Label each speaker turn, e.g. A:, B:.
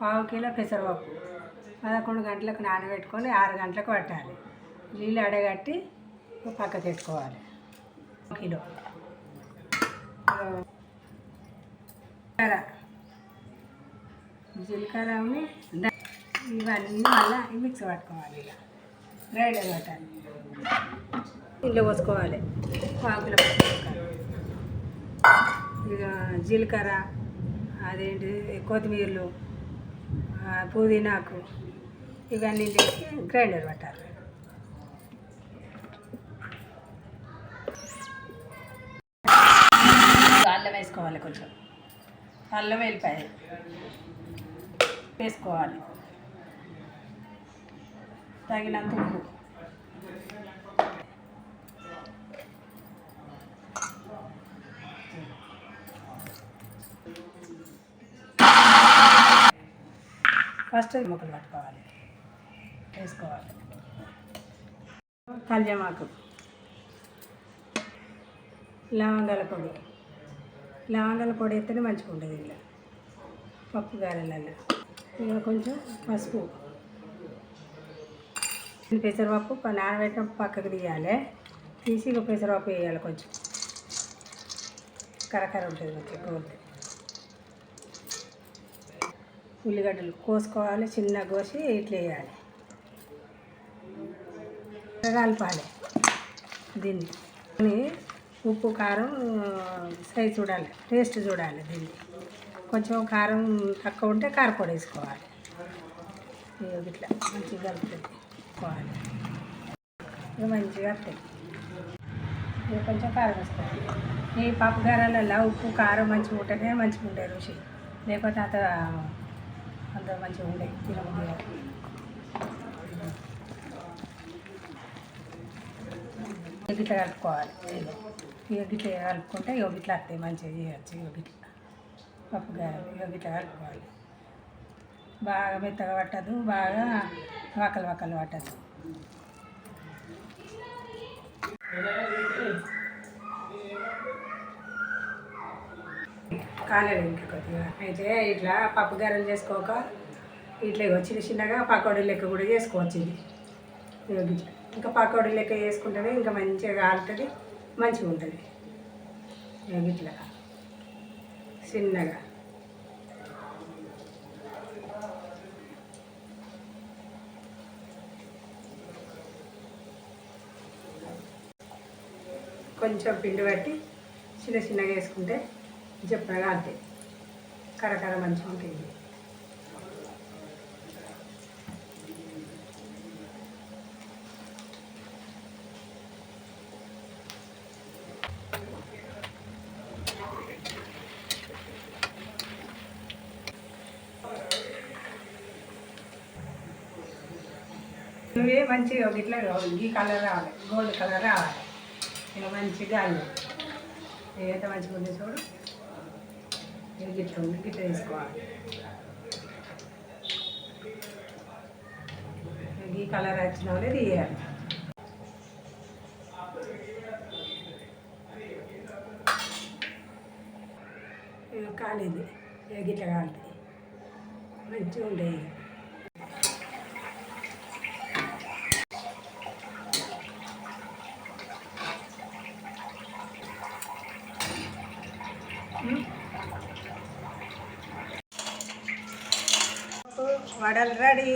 A: పావు కిలో పెసరపప్పు పదకొండు గంటలకు నానబెట్టుకొని ఆరు గంటలకు పట్టాలి. నీళ్ళు అడగట్టి పక్కకి పెట్టుకోవాలి ఒక కిలో. జీలకర్ర. జీలకర్ర ఇవన్నీ మళ్ళీ మిక్స్ పట్టుకోవాలి ఇక. గ్రైండర్ పట్టాలి. ఇంట్లో పోసుకోవాలి. పావు కిలో ఇక జీలకర్ర అదేంటి కొత్తిమీరలు. పుదీనాకు ఇవన్నీ తీసి గ్రైండర్ పట్టాలి. అల్లం వేసుకోవాలి కొంచెం. అల్లం వెల్లిపాయ వేసుకోవాలి. తగినంత ఉప్పు. ఫస్ట్ ముక్కలు పట్టుకోవాలి. వేసుకోవాలి. కళ్యమాకు లవంగాల పొడి. లవంగాల పొడి వేస్తేనే మంచిగా ఉంటుంది ఇలా పప్పు గారెలలో ఇక కొంచెం పసుపు. పెసరపప్పు నానబెట్టిన పక్కకు తీయాలి. తీసి ఇక పెసరపప్పు వేయాలి కొంచెం. కరకర ఉంటుంది కొంచెం గోల్డ్ ఉల్లిగడ్డలు కోసుకోవాలి చిన్న కోసి ఇట్లా వేయాలి. కలపాలి దీన్ని. ఉప్పు కారం సైజు చూడాలి టేస్ట్ చూడాలి దీన్ని. కొంచెం కారం తక్కువ ఉంటే కారపొడి వేసుకోవాలి. ఇట్లా మంచిగా కలుపుతుంది వేసుకోవాలి మంచిగా వస్తాయి ఇక కొంచెం కారం వస్తుంది ఈ పప్పు గారాలలో ఉప్పు కారం మంచిగా ఉంటేనే మంచిగా ఉండే రుచి. లేకపోతే అంత అంత మంచిగా ఉండే తినబుద్ధి కాదు. గిట్ల కలుపుకోవాలి. ఇక గిట్ల కలుపుకుంటే ఇక గిట్ల వస్తాయి మంచిగా చేయొచ్చు. ఇక గిట్ల పప్పు గారెలు ఇక గిట్ల కలుపుకోవాలి. బాగా మెత్తగా పట్టదు బాగా వక్కలు వక్కలు పట్టదు. కాలేదు ఇంకా కొద్దిగా. అయితే ఇట్లా పప్పు గారెలు చేసుకోక ఇట్లా చిన్న చిన్నగా పకోడీ లెక్క కూడా చేసుకోవచ్చింది. ఇంకా పకోడీ లెక్క చేసుకుంటేనే ఇంకా మంచిగా కాలుతుంది మంచిగా ఉంటుంది. ఇట్లా చిన్నగా. కొంచెం పిండి పట్టి చిన్న చిన్నగా వేసుకుంటే చెప్పగా అంతే. కరకర మంచిగా ఉంటుంది. నువ్వే మంచిగా ఇట్లా ఈ కలర్ రావాలి. గోల్డ్ కలర్ రావాలి. ఇక మంచిగా అల్లు ఏదైతే మంచిగా ఉంది చూడు. గిట్ల ఉంది గిట్ల వేసుకోవాలి. ఈ కలర్ వచ్చిన వాళ్ళే తీయాలి. ఇక కాలేదు. గిట్ల మంచిగా ఉండేది వడలు రెడీ.